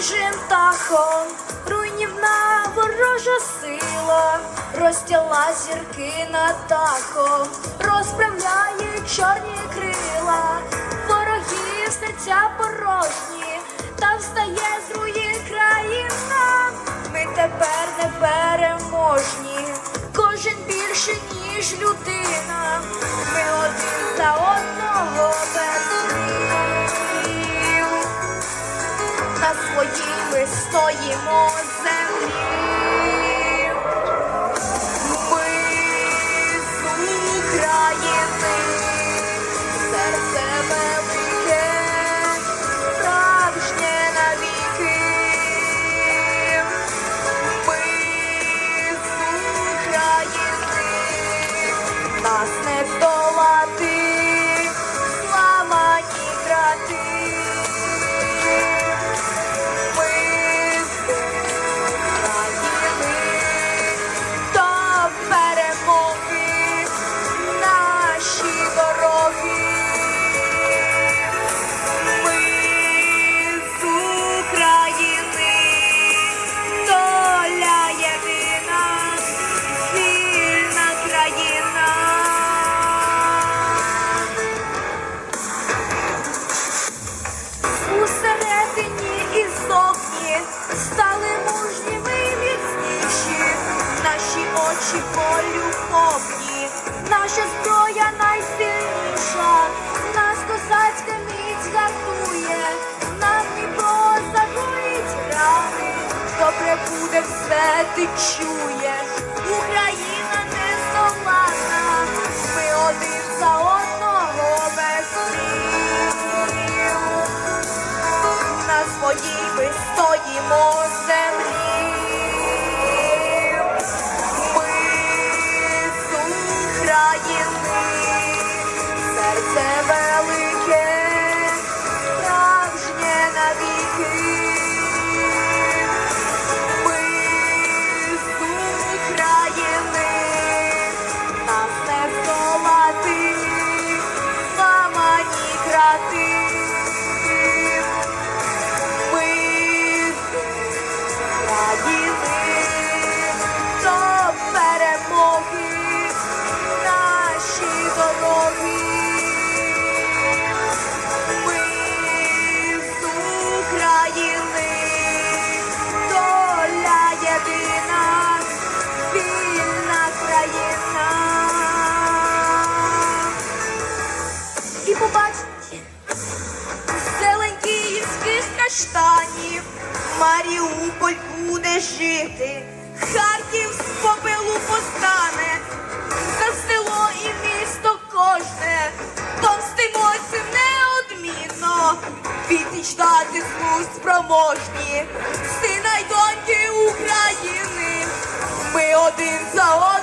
Чужим тахом руйнівна ворожа сила, розтяла зірки над тахом, розправляє чорні крила, вороги серця порожні, та встає з руїн країна. Ми тепер не переможні, кожен більше, ніж людина. Стоїмо землі. Ми серце велике, справжнє навіки. Ми з України, нас стали мужніми і міцніші, наші очі полюбовні, наша зброя найсильніша, нас козацька міць гартує, нам Дніпро загоїть рани, добре буде все ти чуєш, Україна Маріуполь буде жити, Харків з попелу постане, за село і місто кожне, помстимося неодмінно, відніч дати злу спроможні, сина й доньки України, ми один за одним.